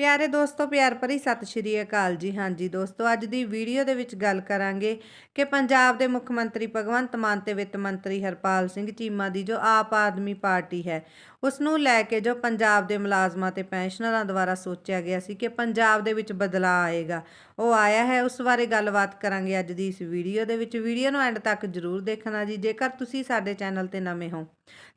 ਪਿਆਰੇ ਦੋਸਤੋ, ਪਿਆਰ ਭਰੀ ਸਤਿ ਸ਼੍ਰੀ ਅਕਾਲ ਜੀ। ਹਾਂਜੀ ਦੋਸਤੋ, ਅੱਜ ਦੀ ਵੀਡੀਓ ਦੇ ਵਿੱਚ ਗੱਲ ਕਰਾਂਗੇ ਕਿ ਪੰਜਾਬ ਦੇ ਮੁੱਖ ਮੰਤਰੀ ਭਗਵੰਤ ਮਾਨ ਤੇ ਵਿੱਤ ਮੰਤਰੀ ਹਰਪਾਲ ਸਿੰਘ ਚੀਮਾ ਦੀ ਜੋ ਆਪ ਆਦਮੀ ਪਾਰਟੀ ਹੈ, ਉਸ ਨੂੰ ਲੈ ਕੇ ਜੋ ਪੰਜਾਬ ਦੇ ਮੁਲਾਜ਼ਮਾਂ ਤੇ ਪੈਨਸ਼ਨਰਾਂ ਦੁਆਰਾ ਸੋਚਿਆ ਗਿਆ ਸੀ ਕਿ ਪੰਜਾਬ ਦੇ ਵਿੱਚ ਬਦਲਾਅ ਆਏਗਾ। ਉਹ ਆਇਆ ਹੈ, ਉਸ ਬਾਰੇ ਗੱਲਬਾਤ ਕਰਾਂਗੇ ਅੱਜ ਦੀ ਇਸ ਵੀਡੀਓ ਦੇ ਵਿੱਚ। ਵੀਡੀਓ ਨੂੰ ਐਂਡ ਤੱਕ ਜਰੂਰ ਦੇਖਣਾ ਜੀ। ਜੇਕਰ ਤੁਸੀਂ ਸਾਡੇ ਚੈਨਲ ਤੇ ਨਵੇਂ ਹੋ,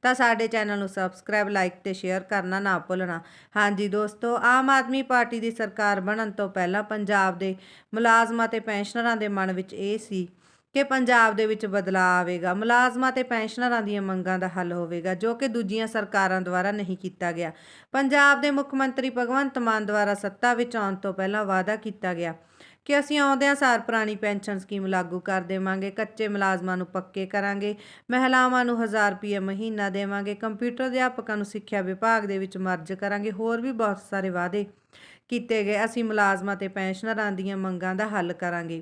ਤਾਂ ਸਾਡੇ ਚੈਨਲ ਨੂੰ ਸਬਸਕ੍ਰਾਈਬ, ਲਾਈਕ ਤੇ ਸ਼ੇਅਰ ਕਰਨਾ ਨਾ ਭੁੱਲਣਾ। ਹਾਂਜੀ ਦੋਸਤੋ, ਆਮ ਆਦਮੀ ਪਾਰਟੀ ਦੀ ਸਰਕਾਰ ਬਣਨ ਤੋਂ ਪਹਿਲਾਂ ਪੰਜਾਬ ਦੇ ਮੁਲਾਜ਼ਮਾਂ ਤੇ ਪੈਨਸ਼ਨਰਾਂ ਦੇ ਮਨ ਵਿੱਚ ਇਹ ਸੀ ਕਿ ਪੰਜਾਬ ਦੇ ਵਿੱਚ ਬਦਲਾਅ ਆਵੇਗਾ। ਮੁਲਾਜ਼ਮਾਂ ਤੇ ਪੈਨਸ਼ਨਰਾਂ ਦੀਆਂ ਮੰਗਾਂ ਦਾ ਹੱਲ ਹੋਵੇਗਾ, ਜੋ ਕਿ ਦੂਜੀਆਂ ਸਰਕਾਰਾਂ ਦੁਆਰਾ ਨਹੀਂ ਕੀਤਾ ਗਿਆ। ਪੰਜਾਬ ਦੇ ਮੁੱਖ ਮੰਤਰੀ ਭਗਵੰਤ ਮਾਨ ਦੁਆਰਾ ਸੱਤਾ ਵਿੱਚ ਆਉਣ ਤੋਂ ਪਹਿਲਾਂ ਵਾਅਦਾ ਕੀਤਾ ਗਿਆ ਕਿ ਅਸੀਂ ਆਉਂਦਿਆਂ ਸਾਰ ਪੁਰਾਣੀ ਪੈਨਸ਼ਨ ਸਕੀਮ ਲਾਗੂ ਕਰ ਦੇਵਾਂਗੇ, ਕੱਚੇ ਮੁਲਾਜ਼ਮਾਂ ਨੂੰ ਪੱਕੇ ਕਰਾਂਗੇ, ਮਹਿਲਾਵਾਂ ਨੂੰ 1000 ਰੁਪਏ ਮਹੀਨਾ ਦੇਵਾਂਗੇ, ਕੰਪਿਊਟਰ ਅਧਿਆਪਕਾਂ ਨੂੰ ਸਿੱਖਿਆ ਵਿਭਾਗ ਦੇ ਵਿੱਚ ਮਰਜ ਕਰਾਂਗੇ, ਹੋਰ ਵੀ ਬਹੁਤ ਸਾਰੇ ਵਾਅਦੇ ਕੀਤੇ ਗਏ। ਅਸੀਂ ਮੁਲਾਜ਼ਮਾਂ ਤੇ ਪੈਨਸ਼ਨਰਾਂ ਦੀਆਂ ਮੰਗਾਂ ਦਾ ਹੱਲ ਕਰਾਂਗੇ।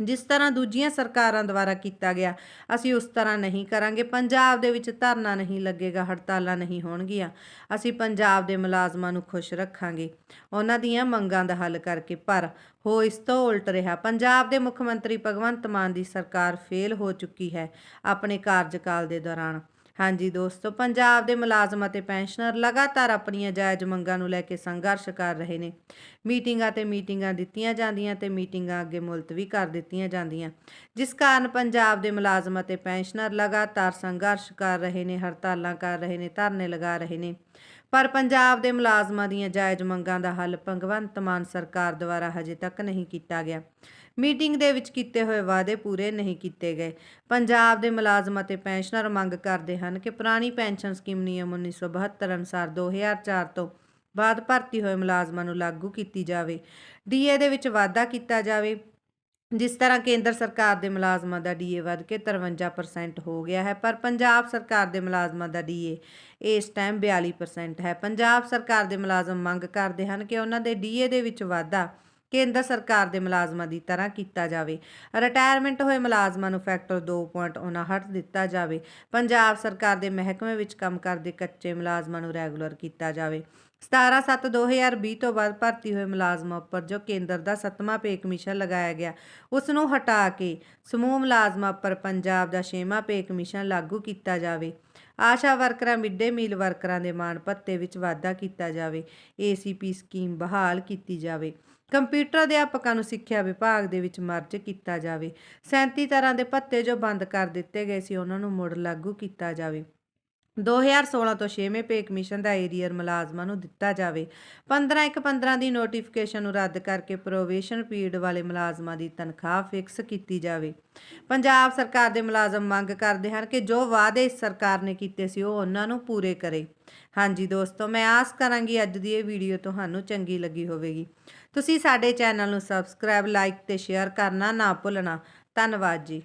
ਜਿਸ ਤਰ੍ਹਾਂ ਦੂਜੀਆਂ ਸਰਕਾਰਾਂ ਦੁਆਰਾ ਕੀਤਾ ਗਿਆ, ਅਸੀਂ ਉਸ ਤਰ੍ਹਾਂ ਨਹੀਂ ਕਰਾਂਗੇ। ਪੰਜਾਬ ਦੇ ਵਿੱਚ ਧਰਨਾ ਨਹੀਂ ਲੱਗੇਗਾ, ਹੜਤਾਲਾਂ ਨਹੀਂ ਹੋਣਗੀਆਂ। ਅਸੀਂ ਪੰਜਾਬ ਦੇ ਮੁਲਾਜ਼ਮਾਂ ਨੂੰ ਖੁਸ਼ ਰੱਖਾਂਗੇ। ਉਹਨਾਂ ਦੀਆਂ ਮੰਗਾਂ ਦਾ ਹੱਲ ਕਰਕੇ, ਪਰ ਹੋ ਇਸ ਤੋਂ ਉਲਟ ਰਿਹਾ। ਪੰਜਾਬ ਦੇ ਮੁੱਖ ਮੰਤਰੀ ਭਗਵੰਤ ਮਾਨ ਦੀ ਸਰਕਾਰ ਫੇਲ ਹੋ ਚੁੱਕੀ ਹੈ ਆਪਣੇ ਕਾਰਜਕਾਲ ਦੇ ਦੌਰਾਨ। ਹਾਂਜੀ ਦੋਸਤੋ, ਪੰਜਾਬ ਦੇ ਮੁਲਾਜ਼ਮ ਅਤੇ ਪੈਨਸ਼ਨਰ ਲਗਾਤਾਰ ਆਪਣੀਆਂ ਜਾਇਜ਼ ਮੰਗਾਂ ਨੂੰ ਲੈ ਕੇ ਸੰਘਰਸ਼ ਕਰ ਰਹੇ ਨੇ। ਮੀਟਿੰਗਾਂ ਤੇ ਮੀਟਿੰਗਾਂ ਦਿੱਤੀਆਂ ਜਾਂਦੀਆਂ ਤੇ ਮੀਟਿੰਗਾਂ ਅੱਗੇ ਮੁਲਤਵੀ ਕਰ ਦਿੱਤੀਆਂ ਜਾਂਦੀਆਂ। ਜਿਸ ਕਾਰਨ ਪੰਜਾਬ ਦੇ ਮੁਲਾਜ਼ਮ ਅਤੇ ਪੈਨਸ਼ਨਰ ਲਗਾਤਾਰ ਸੰਘਰਸ਼ ਕਰ ਰਹੇ ਨੇ, ਹੜਤਾਲਾਂ ਕਰ ਰਹੇ ਨੇ, ਧਰਨੇ ਲਗਾ ਰਹੇ ਨੇ। ਪਰ ਪੰਜਾਬ ਦੇ ਮੁਲਾਜ਼ਮਾਂ ਦੀਆਂ ਜਾਇਜ਼ ਮੰਗਾਂ ਦਾ ਹੱਲ ਭਗਵੰਤ ਮਾਨ ਸਰਕਾਰ ਦੁਆਰਾ ਹਜੇ ਤੱਕ ਨਹੀਂ ਕੀਤਾ ਗਿਆ। ਮੀਟਿੰਗ ਦੇ ਵਿੱਚ ਕੀਤੇ ਹੋਏ ਵਾਅਦੇ ਪੂਰੇ ਨਹੀਂ ਕੀਤੇ ਗਏ। ਪੰਜਾਬ ਦੇ ਮੁਲਾਜ਼ਮ ਅਤੇ ਪੈਨਸ਼ਨਰ ਮੰਗ ਕਰਦੇ ਹਨ ਹਨ ਕਿ ਪੁਰਾਣੀ ਪੈਨਸ਼ਨ ਸਕੀਮ ਨਿਯਮ 1972 ਅਨੁਸਾਰ 2004 ਤੋਂ ਬਾਅਦ ਭਰਤੀ ਹੋਏ ਮੁਲਾਜ਼ਮਾਂ ਨੂੰ ਲਾਗੂ ਕੀਤੀ ਜਾਵੇ। ਡੀਏ ਦੇ ਵਿੱਚ ਵਾਧਾ ਕੀਤਾ ਜਾਵੇ, ਜਿਸ ਤਰ੍ਹਾਂ ਕੇਂਦਰ ਸਰਕਾਰ ਦੇ ਮੁਲਾਜ਼ਮਾਂ ਦਾ ਡੀਏ ਵੱਧ ਕੇ 53% ਹੋ ਗਿਆ ਹੈ, ਪਰ ਪੰਜਾਬ ਸਰਕਾਰ ਦੇ ਮੁਲਾਜ਼ਮਾਂ ਦਾ ਡੀਏ ਇਸ ਟਾਈਮ 42% ਹੈ। ਪੰਜਾਬ ਸਰਕਾਰ ਦੇ ਮੁਲਾਜ਼ਮ ਮੰਗ ਕਰਦੇ ਹਨ ਕਿ ਉਹਨਾਂ ਦੇ ਡੀਏ ਦੇ ਵਿੱਚ ਵਾਧਾ ਕੇਂਦਰ ਸਰਕਾਰ ਦੇ ਮੁਲਾਜ਼ਮਾਂ ਦੀ ਤਰ੍ਹਾਂ ਕੀਤਾ ਜਾਵੇ। ਰਿਟਾਇਰਮੈਂਟ ਹੋਏ ਮੁਲਾਜ਼ਮਾਂ ਨੂੰ ਫੈਕਟਰ 2.59 ਦਿੱਤਾ ਜਾਵੇ। ਪੰਜਾਬ ਸਰਕਾਰ ਦੇ ਮਹਿਕਮੇ ਵਿੱਚ ਕੰਮ ਕਰਦੇ ਕੱਚੇ ਮੁਲਾਜ਼ਮਾਂ ਨੂੰ ਰੈਗੂਲਰ ਕੀਤਾ ਜਾਵੇ। 17/7/2020 ਤੋਂ ਬਾਅਦ ਭਰਤੀ ਹੋਏ ਮੁਲਾਜ਼ਮਾਂ ਉੱਪਰ ਜੋ ਕੇਂਦਰ ਦਾ ਸੱਤਵਾਂ ਪੇ ਕਮਿਸ਼ਨ ਲਗਾਇਆ ਗਿਆ, ਉਸ ਨੂੰ ਹਟਾ ਕੇ ਸਮੂਹ ਮੁਲਾਜ਼ਮਾਂ ਉੱਪਰ ਪੰਜਾਬ ਦਾ ਛੇਵਾਂ ਪੇ ਕਮਿਸ਼ਨ ਲਾਗੂ ਕੀਤਾ ਜਾਵੇ। ਆਸ਼ਾ ਵਰਕਰਾਂ ਮਿੱਡੇ ਮੀਲ ਵਰਕਰਾਂ ਦੇ ਮਾਣ ਭੱਤੇ ਵਿੱਚ ਵਾਧਾ ਕੀਤਾ ਜਾਵੇ ਏਸੀਪੀ ਸਕੀਮ ਬਹਾਲ ਕੀਤੀ ਜਾਵੇ। ਕੰਪਿਊਟਰ ਅਧਿਆਪਕਾਂ ਨੂੰ ਸਿੱਖਿਆ ਵਿਭਾਗ ਦੇ ਵਿੱਚ ਮਰਜ ਕੀਤਾ ਜਾਵੇ। 37 ਤਰ੍ਹਾਂ ਦੇ ਭੱਤੇ ਜੋ ਬੰਦ ਕਰ ਦਿੱਤੇ ਗਏ ਸੀ, ਉਹਨਾਂ ਨੂੰ ਮੁੜ ਲਾਗੂ ਕੀਤਾ ਜਾਵੇ। 2016 ਤੋਂ 6ਵੇਂ ਪੇ ਕਮਿਸ਼ਨ ਦਾ ਏਰੀਅਰ ਮੁਲਾਜ਼ਮਾਂ ਨੂੰ ਦਿੱਤਾ ਜਾਵੇ। 15 ਇੱਕ 15 ਦੀ ਨੋਟੀਫਿਕੇਸ਼ਨ ਨੂੰ ਰੱਦ ਕਰਕੇ ਪ੍ਰੋਵੇਸ਼ਨ ਪੀਰੀਅਡ ਵਾਲੇ ਮੁਲਾਜ਼ਮਾਂ ਦੀ ਤਨਖਾਹ ਫਿਕਸ ਕੀਤੀ ਜਾਵੇ। ਪੰਜਾਬ ਸਰਕਾਰ ਦੇ ਮੁਲਾਜ਼ਮ ਮੰਗ ਕਰਦੇ ਹਨ ਕਿ ਜੋ ਵਾਅਦੇ ਇਸ ਸਰਕਾਰ ਨੇ ਕੀਤੇ ਸੀ ਉਹ ਉਹਨਾਂ ਨੂੰ ਪੂਰੇ ਕਰੇ। ਹਾਂਜੀ ਦੋਸਤੋ, ਮੈਂ ਆਸ ਕਰਾਂਗੀ ਅੱਜ ਦੀ ਇਹ ਵੀਡੀਓ ਤੁਹਾਨੂੰ ਚੰਗੀ ਲੱਗੀ ਹੋਵੇਗੀ। ਤੁਸੀਂ ਸਾਡੇ ਚੈਨਲ ਨੂੰ ਸਬਸਕ੍ਰਾਈਬ, ਲਾਈਕ ਤੇ ਸ਼ੇਅਰ ਕਰਨਾ ਨਾ ਭੁੱਲਣਾ। ਧੰਨਵਾਦ ਜੀ।